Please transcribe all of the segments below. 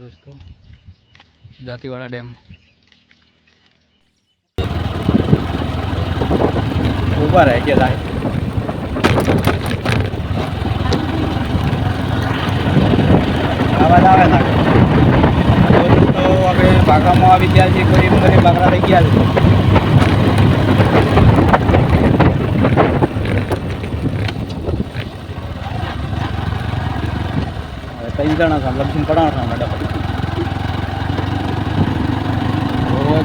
દોસ્તો. દાંતીવાડા ડેમ. ઊભા રહે કે લાય. આવાજ આવે ના તો આપણે બાગામાં આવી ગયા છીએ કોઈ બધી બાગડા રહી ગયા છે. കഴിഞ്ഞാണ് സംരംഭം പടമാണ് നമ്മുടെ ഓരോ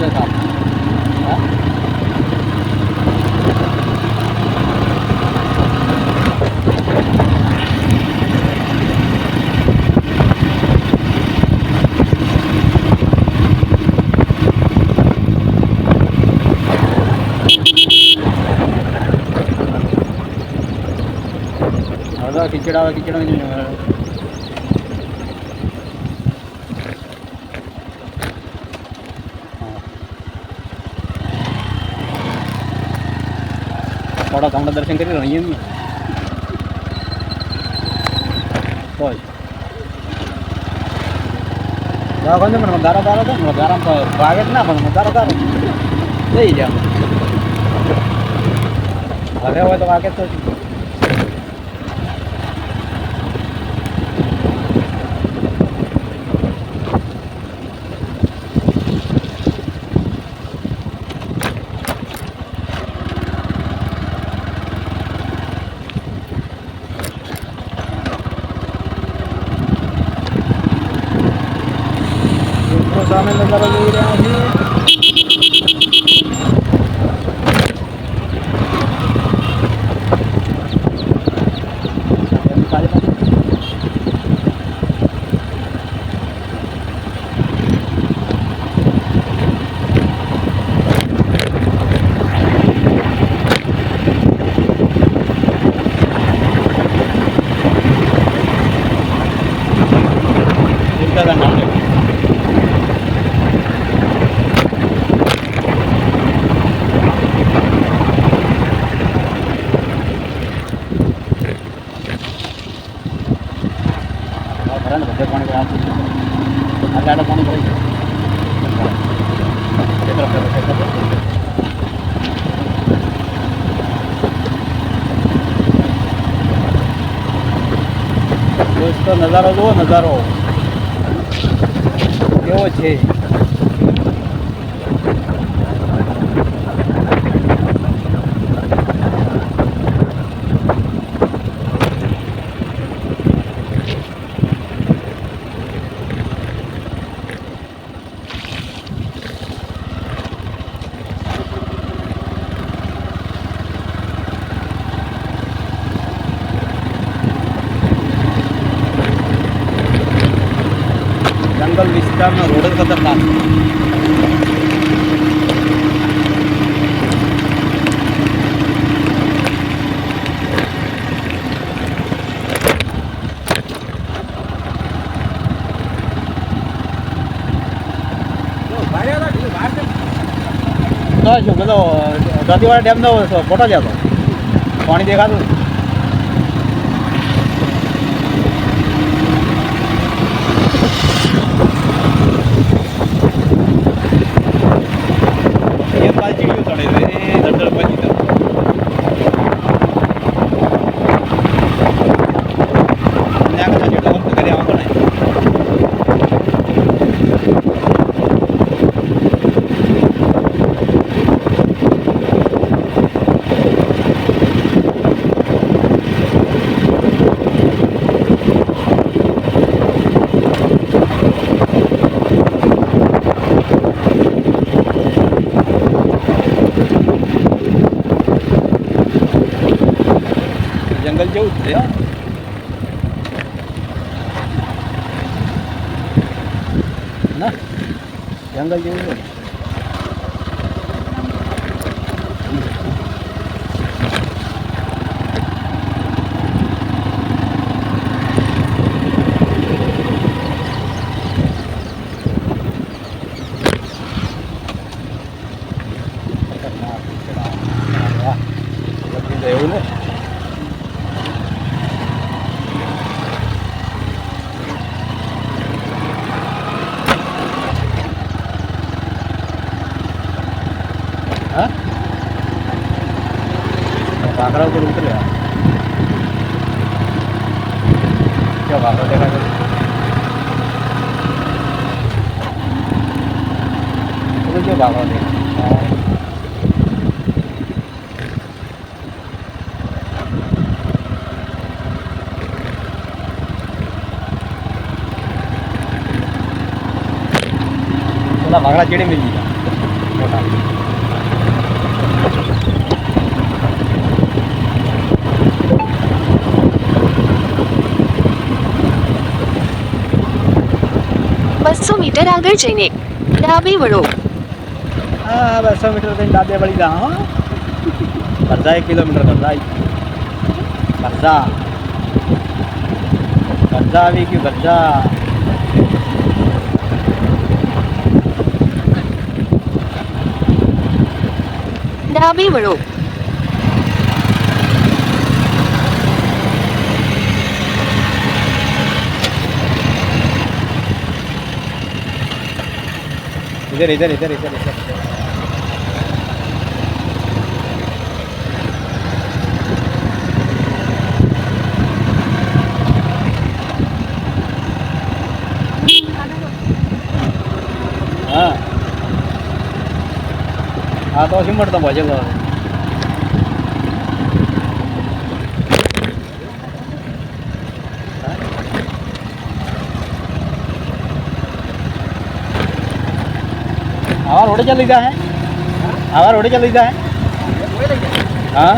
അവിടെ കിച്ചടാ കിച്ചടം થોડા તમને દર્શન કરી રહીએ ને બસ દવા કોણ પણ દારો દારો ને દારા ભાગે જ ના પણ દારો દારો જઈ જાવ હવે હોય તો વાગે તો. Cause I'm in the middle of the here. આટલે આટલે પાણી ભરાઈ ગયું. એ તરફ એ તરફ, એ તરફ. દોસ્તો નજારો જુઓ નજારો કેવો છે જંગલ વિસ્તારનો રોડ જ ખતરનાક છે. તો શું પેલો દાંતીવાડા ડેમનો ફોટો લેતો પાણી દેખાતું 哎呀来两个音乐 나가라고 그러면 들어야. 기억 안 내가 그러죠, 막아내. 나 막아라 찌르면 이다. મીટર આગળ જઈને ડાબે વળો હા બસો મીટર થઈને દાદે વળી જા હો કરજા એક કિલોમીટર કરજા કરજા કરજા આવી ગયું કરજા ડાબે વળો इधर इधर इधर इधर इधर હા હા તો શું મળતો ભજે લો આવા રોડે ચાલી લીધા હે આવા રોડે ચાલી લીધા હે હા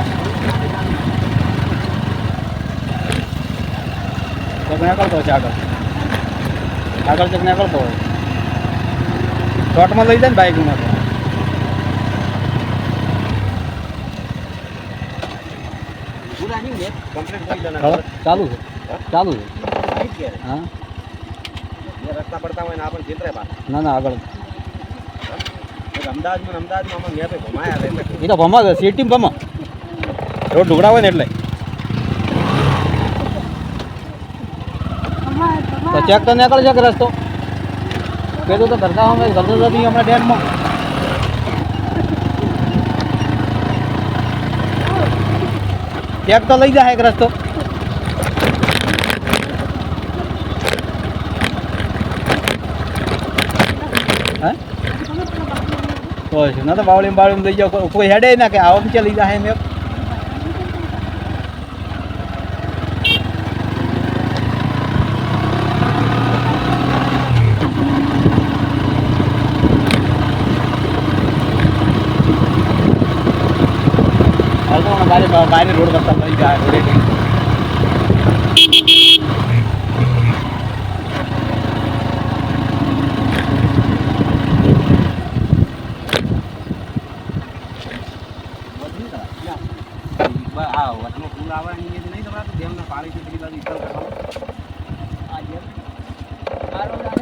તો ક્યાં કરતો છે આગળ આગળ તો ક્યાં કરતો હોય શોર્ટમાં લઈ જાય ને બાઇકમાં તો હવે ચાલુ છે ચાલુ છે હા રસ્તા પડતા હોય ને આપણને ચિંતરે પાછા ના ના આગળ અમદાવાદમાં અમદાવાદમાં અમે મેપે ઘુમાયા હતા એટલે. એ તો ભમા રોડ ઢુકડા હોય ને એટલે. તો ચેક તો નીકળ છે રસ્તો? કીધું તો કરતા અમે કરતો નથી હમણાં ડેમમાં. ચેક તો લઈ જાય એક રસ્તો. તો છે ના તો બાવળી બાવળી લઈ જાઓ કોઈ- કોઈ હેડે ના કે આવો નીચે લઈ જાય મેં હાલ તો મને બારે બારે રોડ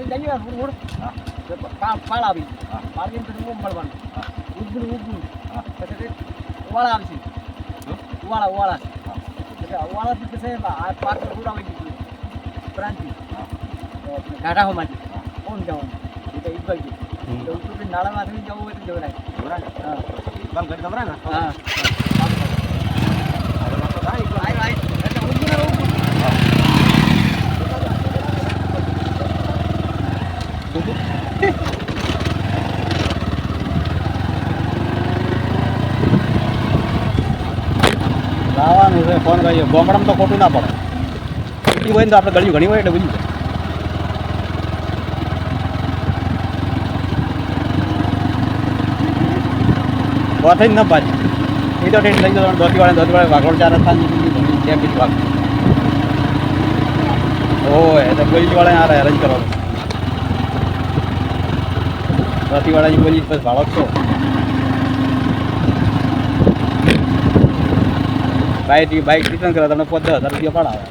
જઈએ પા- પાળ આવી પાળ જઈને પછી ઓમ મળવાનું ઉભું ઉભું પછી તે ઉવાળા આવશે ઉવાળા પછી ઉવાળાથી પછી આ રોડ આવી ગયું પ્રાંતિ ગાઢા હોમાંથી ઓમ જવાનું એટલે તો ઈકબાલ ગયું તો ઉપરથી નાળામાંથી જવું હોય તો જવરાય હા બંધ કરી દવરાય ને હા આય આય એટલે ઊભું ને ઊભું લાવવાનું છે, ફોન કરીએ ગોમડામાં તો ખોટું ના પડે. સિટી હોય ને તો આપણે ગળ્યું ઘણી હોય એટલે બધું થઈ ન પાછી એ તો ટેન્ટ લઈ જવાનું ધોતીવાળા ધોતીવાળા વાઘોડ ચાર રસ્તા ત્યાં બીજું વાઘ ઓય તો પોલીસવાળા આ અરેન્જ કરવાનું. ધોતીવાળાની બોલી બસ ભાડો છો. બાઇક બાઇક રિટર્ન કરે, તમને પોતે હજાર રૂપિયા પડાવે.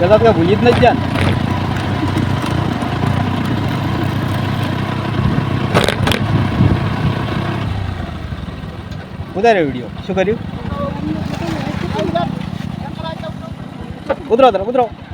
કદાચ તો ભૂલી જ નથી જાય ઉતાર્યો વીડિયો શું કર્યું? ઉતરો ઉતરો